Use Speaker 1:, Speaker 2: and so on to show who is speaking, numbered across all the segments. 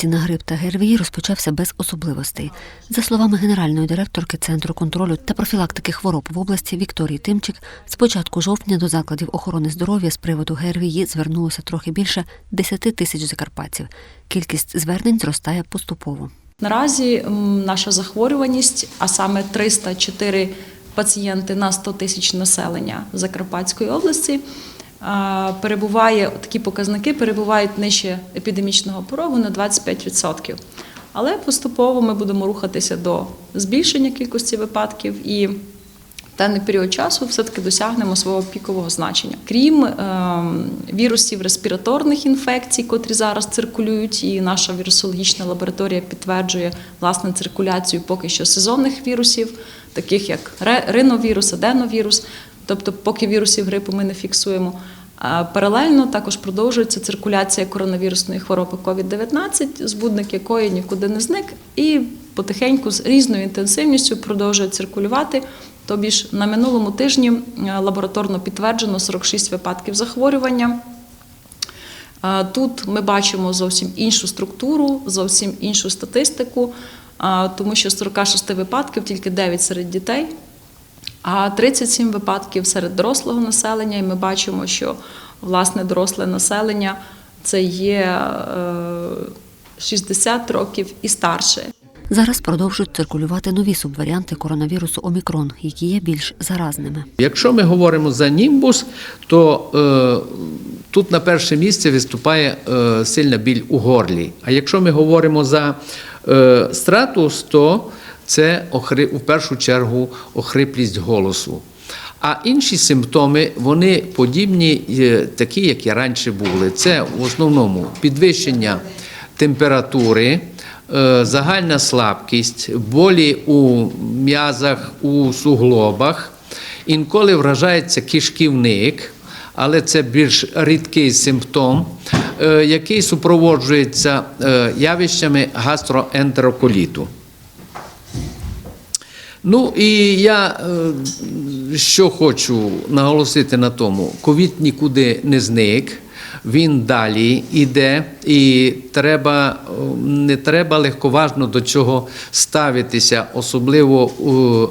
Speaker 1: захворюваності на грип та ГРВІ розпочався без особливостей. За словами генеральної директорки Центру контролю та профілактики хвороб в області Вікторії Тимчик, з початку жовтня до закладів охорони здоров'я з приводу ГРВІ звернулося трохи більше 10 тисяч закарпатців. Кількість звернень зростає поступово.
Speaker 2: Наразі наша захворюваність, а саме 304 пацієнти на 100 тисяч населення Закарпатської області, перебуває такі показники перебувають нижче епідемічного порогу на 25%. Але поступово ми будемо рухатися до збільшення кількості випадків і в даний період часу все-таки досягнемо свого пікового значення. Крім е, вірусів респіраторних інфекцій, котрі зараз циркулюють, і наша вірусологічна лабораторія підтверджує власне циркуляцію поки що сезонних вірусів, таких як риновірус, аденовірус. Тобто, поки вірусів грипу ми не фіксуємо. Паралельно також продовжується циркуляція коронавірусної хвороби COVID-19, збудник якої нікуди не зник, і потихеньку з різною інтенсивністю продовжує циркулювати. Тобі ж на минулому тижні е, лабораторно підтверджено 46 випадків захворювання. Е, Тут ми бачимо зовсім іншу структуру, зовсім іншу статистику, е, тому що з 46 випадків тільки 9 серед дітей, а 37 випадків серед дорослого населення. І ми бачимо, що власне доросле населення це є е, 60 років і старше.
Speaker 1: Зараз продовжують циркулювати нові субваріанти коронавірусу Омікрон, які є більш заразними.
Speaker 3: Якщо ми говоримо за німбус, то е, тут на перше місце виступає е, сильна біль у горлі. А якщо ми говоримо за е, стратус, то це в першу чергу охриплість голосу. А інші симптоми вони подібні, е, такі, як і раніше були. Це в основному підвищення температури, е, загальна слабкість, болі у м'язах, у суглобах. Інколи вражається кишківник, але це більш рідкий симптом, е, який супроводжується явищами гастроентероколіту. Ну і я е, що хочу наголосити на тому: ковід нікуди не зник. Він далі йде, і треба не треба легковажно до чого ставитися, особливо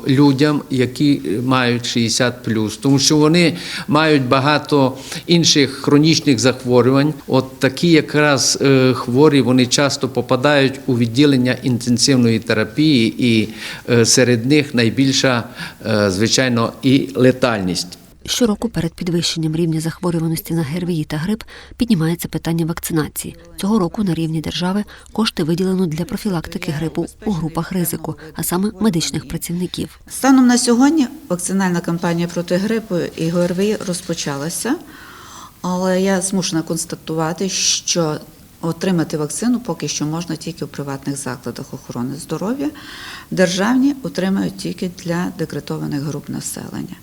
Speaker 3: людям, які мають 60 плюс, тому що вони мають багато інших хронічних захворювань. От такі якраз е, хворі вони часто попадають у відділення інтенсивної терапії, і е, серед них найбільша, е, звичайно, і летальність.
Speaker 1: Щороку перед підвищенням рівня захворюваності на ГРВІ та грип піднімається питання вакцинації. Цього року на рівні держави кошти виділено для профілактики грипу у групах ризику, а саме медичних працівників.
Speaker 4: Станом на сьогодні вакцинальна кампанія проти грипу і ГРВІ розпочалася, але я змушена констатувати, що отримати вакцину поки що можна тільки у приватних закладах охорони здоров'я. Державні отримають тільки для декретованих груп населення.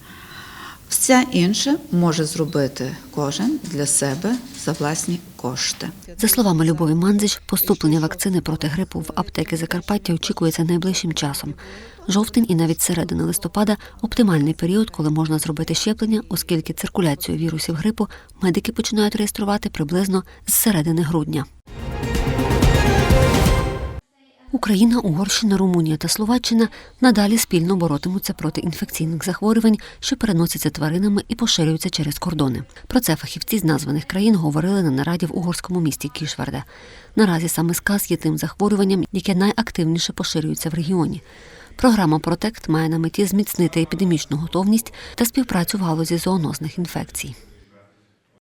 Speaker 4: Все інше може зробити кожен для себе за власні кошти.
Speaker 1: За словами Любові Манзич, поступлення вакцини проти грипу в аптеки Закарпаття очікується найближчим часом. Жовтень і навіть середина листопада оптимальний період, коли можна зробити щеплення, оскільки циркуляцію вірусів грипу медики починають реєструвати приблизно з середини грудня. Україна, Угорщина, Румунія та Словаччина надалі спільно боротимуться проти інфекційних захворювань, що переносяться тваринами і поширюються через кордони. Про це фахівці з названих країн говорили на нараді в угорському місті Кішварде. Наразі саме сказ є тим захворюванням, яке найактивніше поширюється в регіоні. Програма Протект має на меті зміцнити епідемічну готовність та співпрацю в галузі зоонозних інфекцій.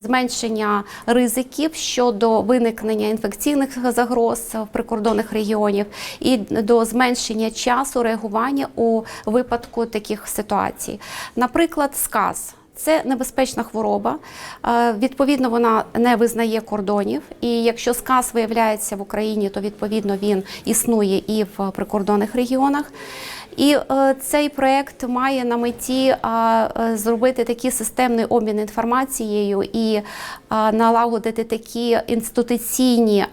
Speaker 5: Зменшення ризиків щодо виникнення інфекційних загроз в прикордонних регіонів і до зменшення часу реагування у випадку таких ситуацій. Наприклад, сказ. Це небезпечна хвороба. Е, Відповідно, вона не визнає кордонів. І якщо сказ виявляється в Україні, то відповідно він існує і в прикордонних регіонах. І е, цей проект має на меті е, зробити такий системний обмін інформацією і налагодити такі інституційні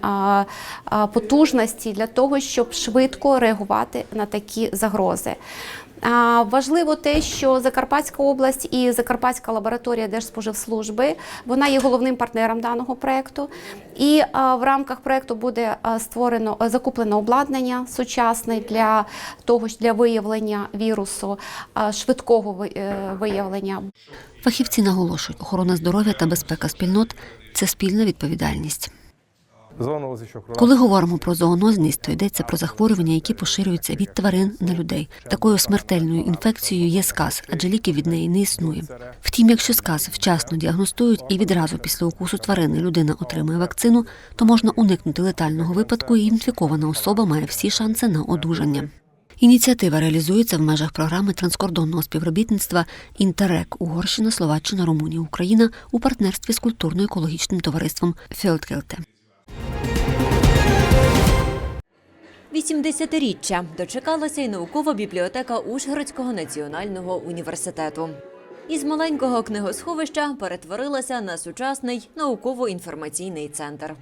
Speaker 5: потужності для того, щоб швидко реагувати на такі загрози. Важливо те, що Закарпатська область і Закарпатська лабораторія Держспоживслужби вона є головним партнером даного проекту. І в рамках проекту буде створено закуплено обладнання сучасне для того для виявлення вірусу, швидкого е, виявлення.
Speaker 1: Фахівці наголошують, охорона здоров'я та безпека спільнот це спільна відповідальність. Коли говоримо про зоонозність, то йдеться про захворювання, які поширюються від тварин на людей. Такою смертельною інфекцією є сказ, адже ліків від неї не існує. Втім, якщо сказ вчасно діагностують і відразу після укусу тварини людина отримує вакцину, то можна уникнути летального випадку, і інфікована особа має всі шанси на одужання. Ініціатива реалізується в межах програми транскордонного співробітництва Інтерек Угорщина, Словаччина, Румунія, Україна у партнерстві з культурно-екологічним товариством Фьолдкелте.
Speaker 6: 80-річчя дочекалася й наукова бібліотека Ужгородського національного університету. Із маленького книгосховища перетворилася на сучасний науково-інформаційний центр.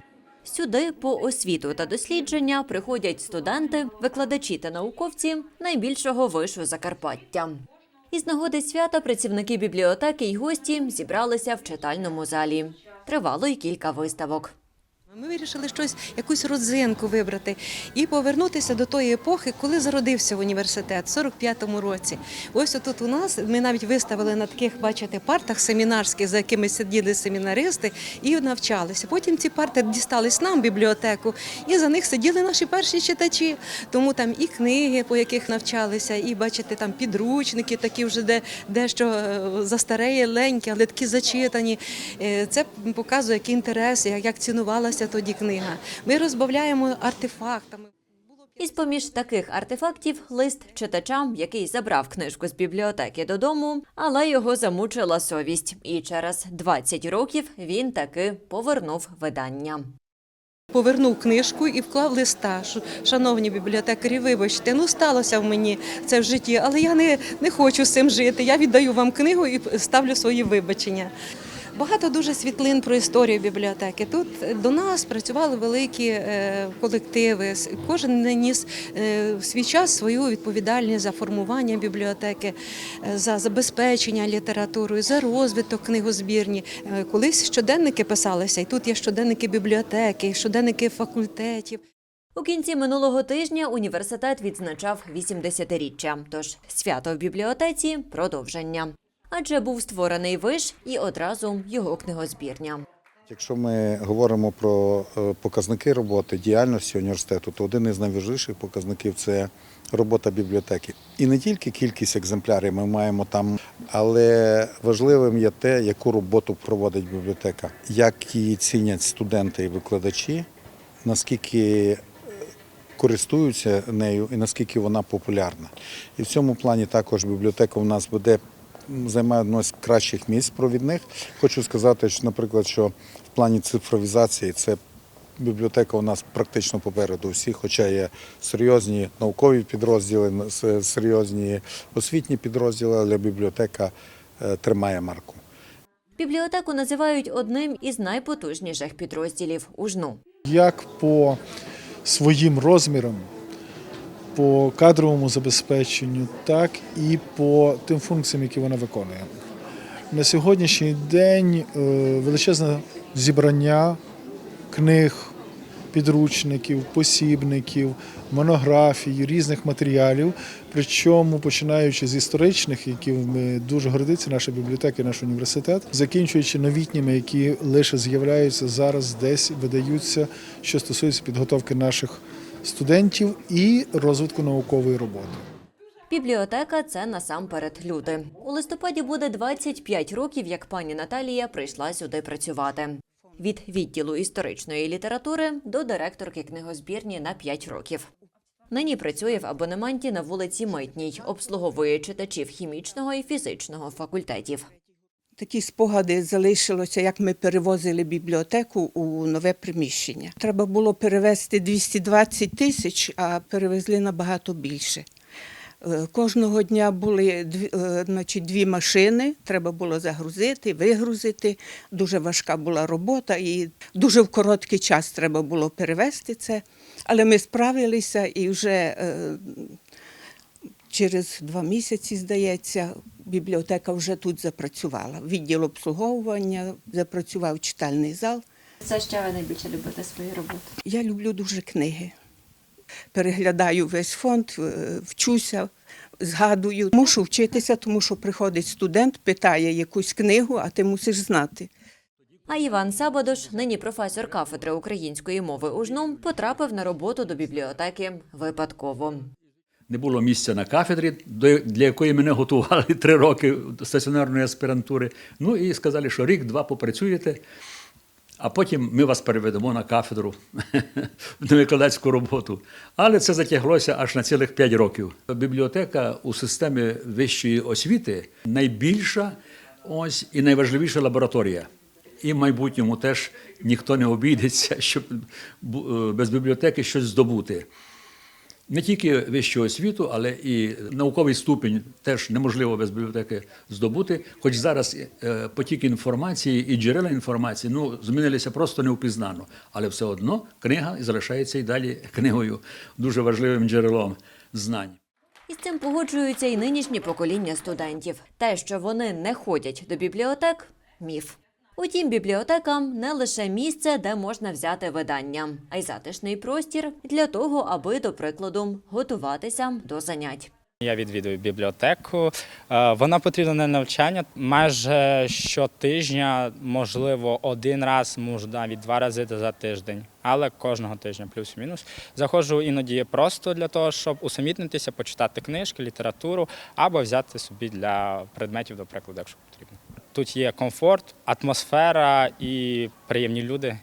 Speaker 6: Сюди по освіту та дослідження приходять студенти, викладачі та науковці найбільшого вишу Закарпаття. Із нагоди свята працівники бібліотеки й гості зібралися в читальному залі. Тривало й кілька виставок.
Speaker 7: Ми вирішили щось, якусь родзинку вибрати і повернутися до тої епохи, коли зародився університет в 45-му році. Ось тут у нас ми навіть виставили на таких, бачите, партах семінарських, за якими сиділи семінаристи і навчалися. Потім ці парти дістались нам бібліотеку, і за них сиділи наші перші читачі. Тому там і книги, по яких навчалися, і бачите, там підручники, такі вже де дещо е, застарелі, ленькі, але такі зачитані. Е, Це показує, який інтерес, як як цінувалася тоді книга. Ми розбавляємо артефактами.
Speaker 6: Із поміж таких артефактів лист читачам, який забрав книжку з бібліотеки додому, але його замучила совість. І через 20 років він таки повернув видання.
Speaker 7: Повернув книжку і вклав листа. Шановні бібліотекарі, вибачте, ну сталося в мені це в житті, але я не, не хочу з цим жити. Я віддаю вам книгу і ставлю свої вибачення. Багато дуже світлин про історію бібліотеки. Тут до нас працювали великі е, колективи. Кожен ніс е, в свій час свою відповідальність за формування бібліотеки, е, за забезпечення літературою, за розвиток книгозбірні. Колись щоденники писалися, і тут є щоденники бібліотеки, щоденники факультетів.
Speaker 6: У кінці минулого тижня університет відзначав 80-річчя, тож свято в бібліотеці продовження. Адже був створений виш і одразу його книгозбірня.
Speaker 8: Якщо ми говоримо про е, показники роботи діяльності університету, то один із найважливіших показників це робота бібліотеки. І не тільки кількість екземплярів ми маємо там, але важливим є те, яку роботу проводить бібліотека, як її цінять студенти і викладачі, наскільки е, користуються нею і наскільки вона популярна. І в цьому плані також бібліотека у нас буде займає одне з кращих місць провідних. Хочу сказати, що, наприклад, що в плані цифровізації це бібліотека у нас практично попереду всіх, хоча є серйозні наукові підрозділи, серйозні освітні підрозділи, але бібліотека е, тримає марку.
Speaker 6: Бібліотеку називають одним із найпотужніших підрозділів УЖНУ.
Speaker 9: як по своїм розмірам, по кадровому забезпеченню, так і по тим функціям, які вона виконує. На сьогоднішній день е, величезне зібрання книг, підручників, посібників, монографій, різних матеріалів. Причому починаючи з історичних, якими дуже гордиться наша бібліотека і наш університет, закінчуючи новітніми, які лише з'являються зараз, десь видаються, що стосується підготовки наших студентів і розвитку наукової роботи.
Speaker 6: Бібліотека це насамперед люди. У листопаді буде 25 років, як пані Наталія прийшла сюди працювати. Від відділу історичної літератури до директорки книгозбірні на 5 років. Нині працює в абонементі на вулиці Митній, обслуговує читачів хімічного і фізичного факультетів.
Speaker 10: Такі спогади залишилося, як ми перевозили бібліотеку у нове приміщення. Треба було перевезти 220 тисяч, а перевезли набагато більше. Е, Кожного дня були дві, е, значить, дві машини, треба було загрузити, вигрузити. Дуже важка була робота і дуже в короткий час треба було перевезти це. Але ми справилися і вже е, Через два місяці, здається, бібліотека вже тут запрацювала. Відділ обслуговування, запрацював читальний зал.
Speaker 5: Це що ви найбільше любите свою роботу?
Speaker 10: Я люблю дуже книги. Переглядаю весь фонд, е, вчуся, згадую. Мушу вчитися, тому що приходить студент, питає якусь книгу, а ти мусиш знати.
Speaker 6: А Іван Сабадош, нині професор кафедри української мови УЖНУ, потрапив на роботу до бібліотеки випадково.
Speaker 11: Не було місця на кафедрі, для якої мене готували три роки стаціонарної аспірантури. Ну і сказали, що рік-два попрацюєте, а потім ми вас переведемо на кафедру на викладацьку роботу. Але це затяглося аж на цілих п'ять років. Бібліотека у системі вищої освіти найбільша ось і найважливіша лабораторія. І в майбутньому теж ніхто не обійдеться, щоб е, без бібліотеки щось здобути. Не тільки вищу освіту, але і науковий ступінь теж неможливо без бібліотеки здобути. Хоч зараз е, потік інформації і джерела інформації ну, змінилися просто невпізнано. Але все одно книга залишається і далі книгою, дуже важливим джерелом знань.
Speaker 6: І з цим погоджуються і нинішні покоління студентів. Те, що вони не ходять до бібліотек міф. Утім, бібліотека не лише місце, де можна взяти видання, а й затишний простір для того, аби, до прикладу, готуватися до занять.
Speaker 12: Я відвідую бібліотеку. Е, Вона потрібна на навчання майже щотижня, можливо, один раз, може навіть два рази за тиждень, але кожного тижня, плюс-мінус. Заходжу іноді просто для того, щоб усамітнитися, почитати книжки, літературу або взяти собі для предметів, до прикладу, якщо потрібно. Тут є комфорт, атмосфера і приємні люди.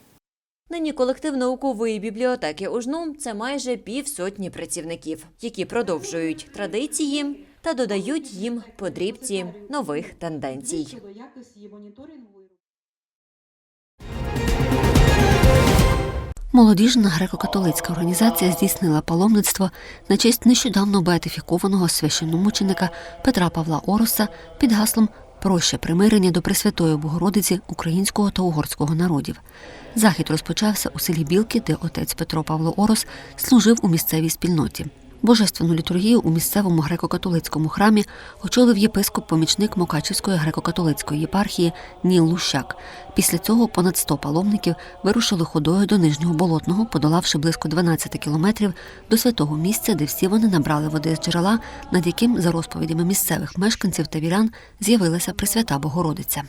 Speaker 6: Нині колектив наукової бібліотеки УЖНУ – це майже півсотні працівників, які продовжують традиції та додають їм подрібці нових тенденцій.
Speaker 1: Молодіжна греко-католицька організація здійснила паломництво на честь нещодавно беатифікованого священномученика Петра Павла Ороса під гаслом Проще примирення до Пресвятої Богородиці українського та угорського народів. Захід розпочався у селі Білки, де отець Петро Павло Орос служив у місцевій спільноті. Божественну літургію у місцевому греко-католицькому храмі очолив єпископ-помічник Мукачівської греко-католицької єпархії Ніл Лущак. Після цього понад 100 паломників вирушили ходою до нижнього болотного, подолавши близько 12 кілометрів до святого місця, де всі вони набрали води з джерела, над яким, за розповідями місцевих мешканців та вірян, з'явилася Пресвята Богородиця.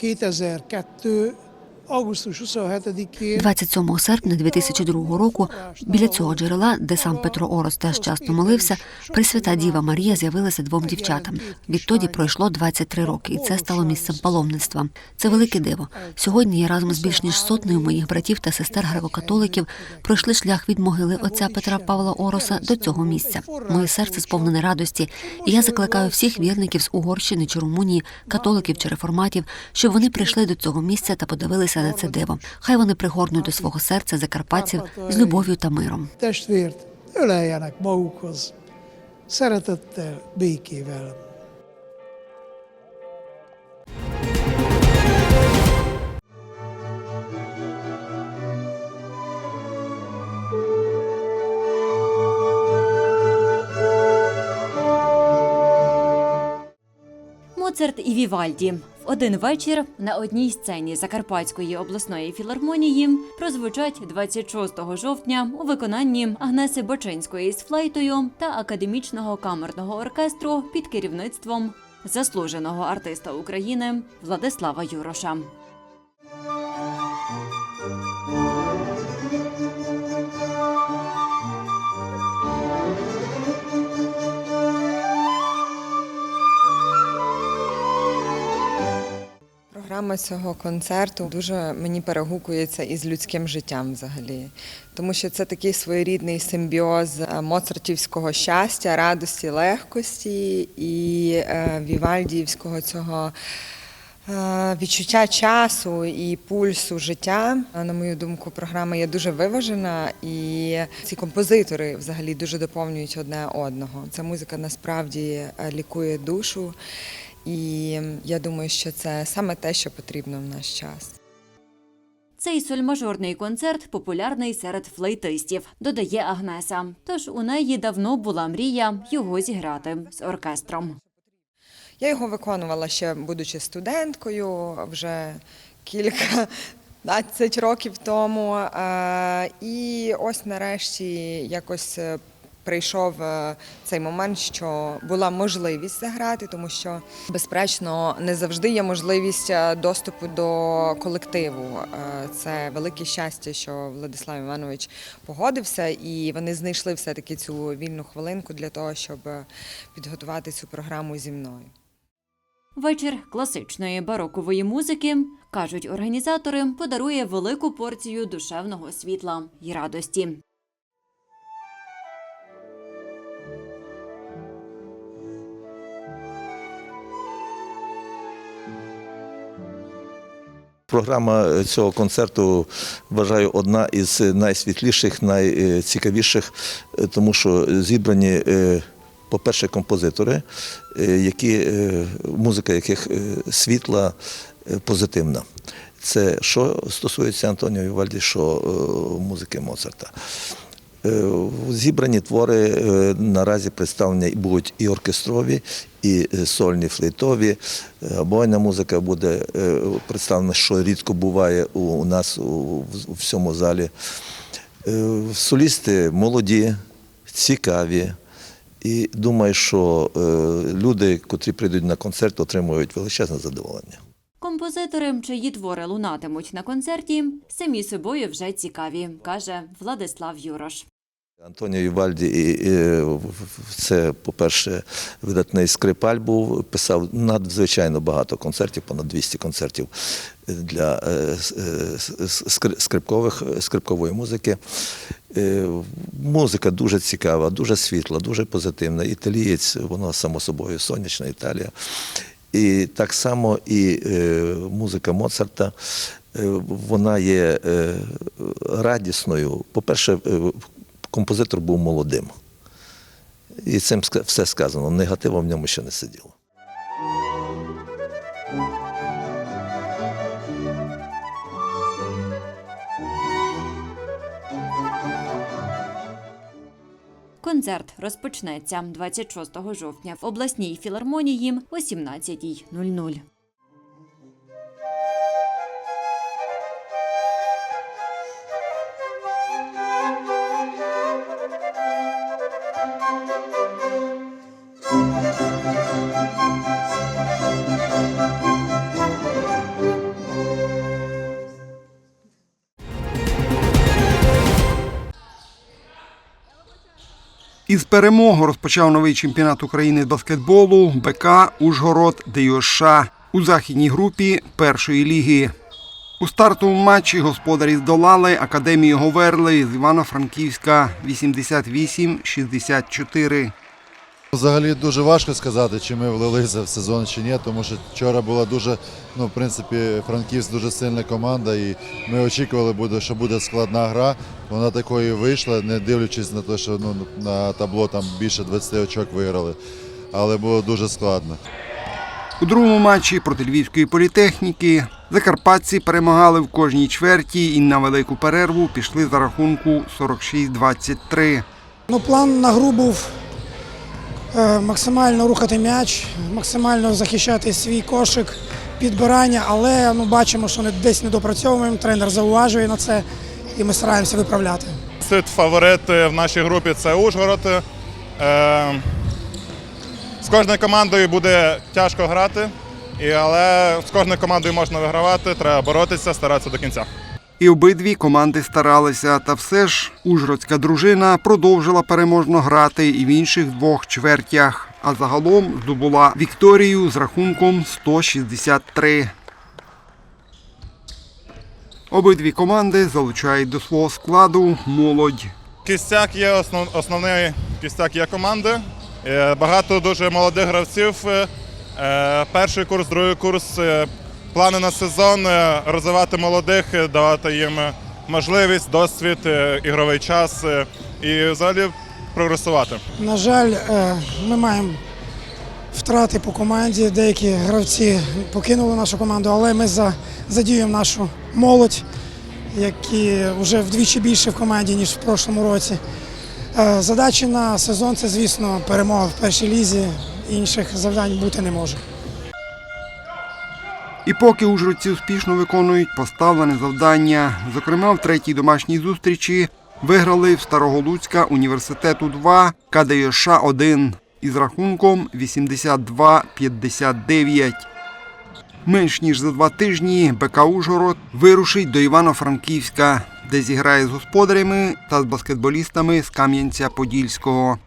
Speaker 13: 2002. Augusztus 27-én
Speaker 1: 27 серпня 2002 року біля цього джерела, де сам Петро Орос теж часто молився, Пресвята Діва Марія з'явилася двом дівчатам. Відтоді пройшло 23 роки, і це стало місцем паломництва. Це велике диво. Сьогодні я разом з більш ніж сотнею моїх братів та сестер греко-католиків пройшли шлях від могили отця Петра Павла Ороса до цього місця. Моє серце сповнене радості, і я закликаю всіх вірників з Угорщини чи Румунії, католиків чи реформатів, щоб вони прийшли до цього місця та подивилися на це диво. Хай вони пригорнуть до свого серця закарпатців з любов'ю та миром.
Speaker 13: testvért öleljenek magukhoz, szeretettel, békével.
Speaker 6: Моцарт і Вівальді один вечір на одній сцені Закарпатської обласної філармонії прозвучать 26 жовтня у виконанні Агнеси Бочинської з флейтою та академічного камерного оркестру під керівництвом заслуженого артиста України Владислава Юроша.
Speaker 14: Програма цього концерту дуже мені перегукується із людським життям взагалі, тому що це такий своєрідний симбіоз е, моцартівського щастя, радості, легкості і е, вівальдіївського цього е, відчуття часу і пульсу життя. На мою думку, програма є дуже виважена, і ці композитори взагалі дуже доповнюють одне одного. Ця музика насправді лікує душу. І я думаю, що це саме те, що потрібно в наш час.
Speaker 6: Цей сольмажорний концерт популярний серед флейтистів, додає Агнеса. Тож у неї давно була мрія його зіграти з оркестром.
Speaker 14: Я його виконувала ще будучи студенткою вже кілька 15 років тому. Е, І ось нарешті якось е, прийшов е, цей момент, що була можливість заграти, тому що, безперечно, не завжди є можливість е, доступу до колективу. Е, Це велике щастя, що Владислав Іванович погодився, і вони знайшли все-таки цю вільну хвилинку для того, щоб підготувати цю програму зі мною.
Speaker 6: Вечір класичної барокової музики, кажуть організатори, подарує велику порцію душевного світла й радості.
Speaker 15: Програма цього концерту вважаю одна із найсвітліших, найцікавіших, е, тому що зібрані, е, по-перше, композитори, е, які, музика яких світла, позитивна. Це що стосується Антоніо Вівальді, що музики Моцарта. Е, Зібрані твори е, наразі представлені будуть і оркестрові, і е, сольні флейтові. Бойна музика буде представлена, що рідко буває у нас у всьому залі. Солісти молоді, цікаві. І думаю, що люди, котрі прийдуть на концерт, отримують величезне задоволення.
Speaker 6: Композитори, чиї твори лунатимуть на концерті, самі собою вже цікаві, каже Владислав Юрош.
Speaker 15: Антоніо Вівальді і, і, це, по-перше, видатний скрипаль був, писав надзвичайно багато концертів, понад 200 концертів для е, е, скрипкових, скрипкової музики. Е, Музика дуже цікава, дуже світла, дуже позитивна. Італієць, воно само собою сонячна Італія. І так само і музика Моцарта, вона є радісною. По-перше, композитор був молодим. І цим все сказано. Негативу в ньому ще не сиділо.
Speaker 6: Концерт розпочнеться 26 жовтня в обласній філармонії о 17.00.
Speaker 16: Із перемоги розпочав новий чемпіонат України з баскетболу БК Ужгород ДЮСШ у західній групі першої ліги. У стартовому матчі господарі здолали Академію Говерли з Івано-Франківська 88-64.
Speaker 17: Взагалі дуже важко сказати, чи ми влилися в сезон чи ні, тому що вчора була дуже, ну, в принципі, Франківськ дуже сильна команда, і ми очікували, буде, що буде складна гра. Вона такою вийшла, не дивлячись на те, що ну, на табло там більше 20 очок виграли. Але було дуже складно.
Speaker 16: У другому матчі проти Львівської політехніки закарпатці перемагали в кожній чверті і на велику перерву пішли за рахунку 46-23.
Speaker 13: Ну, план на гру був максимально рухати м'яч, максимально захищати свій кошик, підбирання, але ну, бачимо, що десь не допрацьовуємо. Тренер зауважує на це і ми стараємося виправляти.
Speaker 18: Фаворит в нашій групі це Ужгород. Е, З кожною командою буде тяжко грати, але з кожною командою можна вигравати, треба боротися, старатися до кінця.
Speaker 16: І обидві команди старалися, та все ж ужгородська дружина продовжила переможно грати і в інших двох чвертях, а загалом здобула вікторію з рахунком 163. Обидві команди залучають до свого складу молодь.
Speaker 18: Кістяк є основ, основний кістяк є команди. Е, Багато дуже молодих гравців. Е, е, Перший курс, другий курс. Плани на сезон е, розвивати молодих, е, давати їм е, можливість, досвід, ігровий час і взагалі прогресувати.
Speaker 13: На жаль, ми маємо втрати по команді. Деякі гравці покинули нашу команду, але ми за- задіюємо нашу молодь які вже вдвічі більше в команді, ніж в прошлому році. Задачі на сезон це, звісно, перемога в першій лізі. Інших завдань бути не може.
Speaker 16: І поки ужгородці успішно виконують поставлене завдання, зокрема в третій домашній зустрічі виграли в Староголуцька університету 2 КДЮШ 1 із рахунком 82-59. Менш ніж за два тижні БК Ужгород вирушить до Івано-Франківська, де зіграє з господарями та з баскетболістами з Кам'янця-Подільського.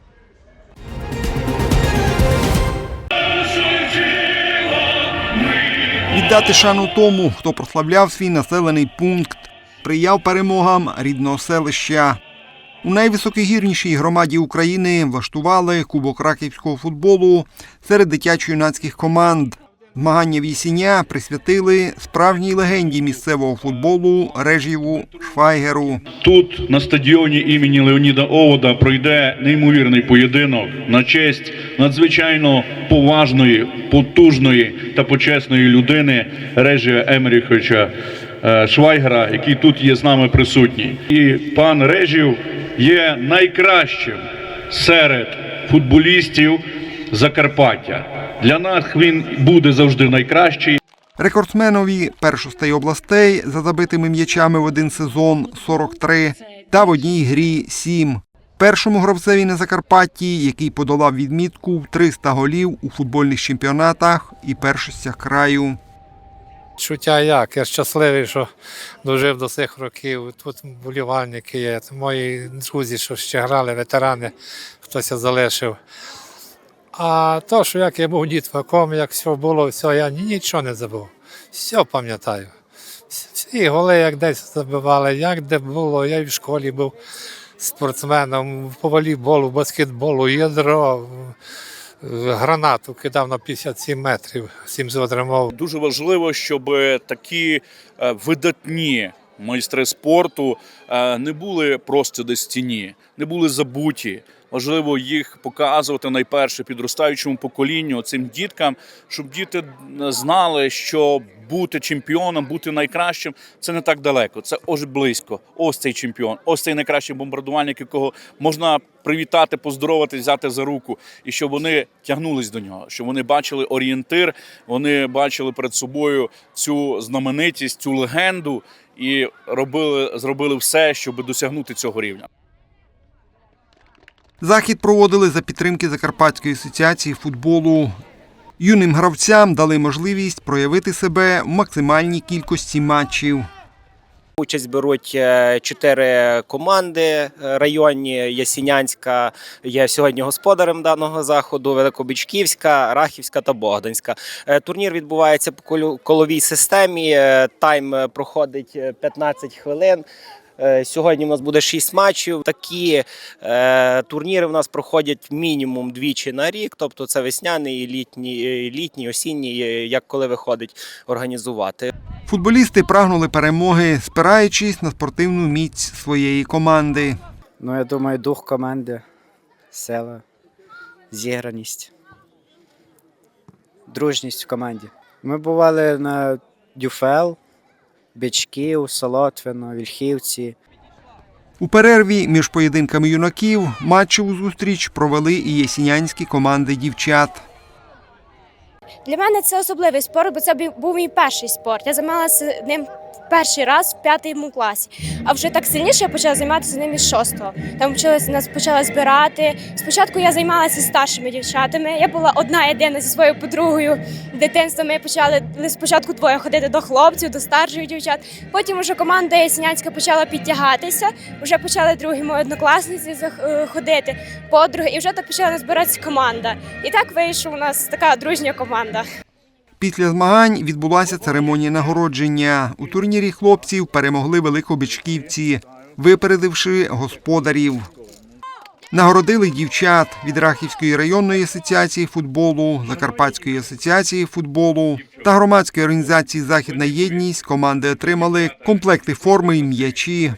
Speaker 16: Віддати шану тому, хто прославляв свій населений пункт, прияв перемогам рідного селища. У найвисокогірнішій громаді України влаштували Кубок раківського футболу серед дитячо-юнацьких команд. Змагання вісіння присвятили справжній легенді місцевого футболу Режіву Швайгеру.
Speaker 19: Тут, на стадіоні імені Леоніда Овода, пройде неймовірний поєдинок на честь надзвичайно поважної, потужної та почесної людини Режія Емеріховича е, Швайгера, який тут є з нами присутній. І пан Режів є найкращим серед футболістів Закарпаття. Для нас він буде завжди найкращий.
Speaker 16: Рекордсменові першостей областей за забитими м'ячами в один сезон 43 та в одній грі 7. Першому гравцеві на Закарпатті, який подолав відмітку в 300 голів у футбольних чемпіонатах і першостях краю.
Speaker 20: Чуття як? Я щасливий, що дожив до цих років. Тут болівальники є, мої друзі, що ще грали, ветерани, хтось залишив. А то, що як я був дітваком, як все було, все, я нічого не забув. Все пам'ятаю. Всі голи як десь забивали, як де було. Я і в школі був спортсменом по волейболу, баскетболу, ядро, гранату кидав на 57 метрів, 700 грамов.
Speaker 21: Дуже важливо, щоб такі видатні майстри спорту не були просто в стіні, не були забуті. Важливо їх показувати найперше підростаючому поколінню, цим діткам, щоб діти знали, що бути чемпіоном, бути найкращим це не так далеко. Це ось близько. Ось цей чемпіон, ось цей найкращий бомбардувальник, якого можна привітати, поздоровати, взяти за руку, і щоб вони тягнулись до нього, щоб вони бачили орієнтир, вони бачили перед собою цю знаменитість, цю легенду, і робили, зробили все, щоб досягнути цього рівня.
Speaker 16: Захід проводили за підтримки Закарпатської асоціації футболу. Юним гравцям дали можливість проявити себе в максимальній кількості матчів.
Speaker 22: Участь беруть е, чотири команди е, районні. Ясінянська є сьогодні господарем даного заходу, Великобічківська, Рахівська та Богданська. Е, Турнір відбувається по коловій системі. Тайм проходить е, 15 хвилин. Е, Сьогодні в нас буде 6 матчів. Такі е, турніри в нас проходять мінімум двічі на рік, тобто це весняний, і літній, е, літній, осінній, е, як коли виходить організувати.
Speaker 16: Футболісти прагнули перемоги, спираючись на спортивну міць своєї команди.
Speaker 23: Ну, я думаю, дух команди, сила, зіграність, дружність в команді. Ми бували на Дюфел, Бичків, Солотвино, Вільхівці.
Speaker 16: У перерві між поєдинками юнаків матчеву зустріч провели і єсінянські команди дівчат.
Speaker 24: Для мене це особливий спорт, бо це бі- був мій перший спорт. Я займалася ним перший раз в п'ятому класі. А вже так сильніше я почала займатися ним із шостого. Там вчилася, нас почала збирати. Спочатку я займалася старшими дівчатами. Я була одна єдина зі своєю подругою дитинства. Ми почали спочатку двоє ходити до хлопців, до старших дівчат. Потім вже команда Ясінянська почала підтягатися. Вже почали другі мої однокласниці е, ходити, подруги, і вже так почала збиратися команда. І так вийшла у нас така дружня команда.
Speaker 16: Після змагань відбулася церемонія нагородження. У турнірі хлопців перемогли великобичківці, випередивши господарів. Нагородили дівчат від Рахівської районної асоціації футболу, Закарпатської асоціації футболу та громадської організації Західна єдність. Команди отримали комплекти форми і м'ячі.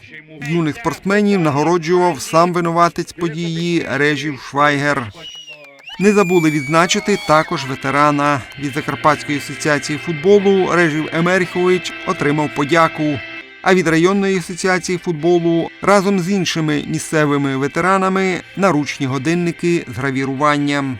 Speaker 16: Юних спортсменів нагороджував сам винуватець події Режів Швайгер. Не забули відзначити також ветерана від Закарпатської асоціації футболу Режів Емерхович отримав подяку. А від районної асоціації футболу разом з іншими місцевими ветеранами наручні годинники з гравіруванням.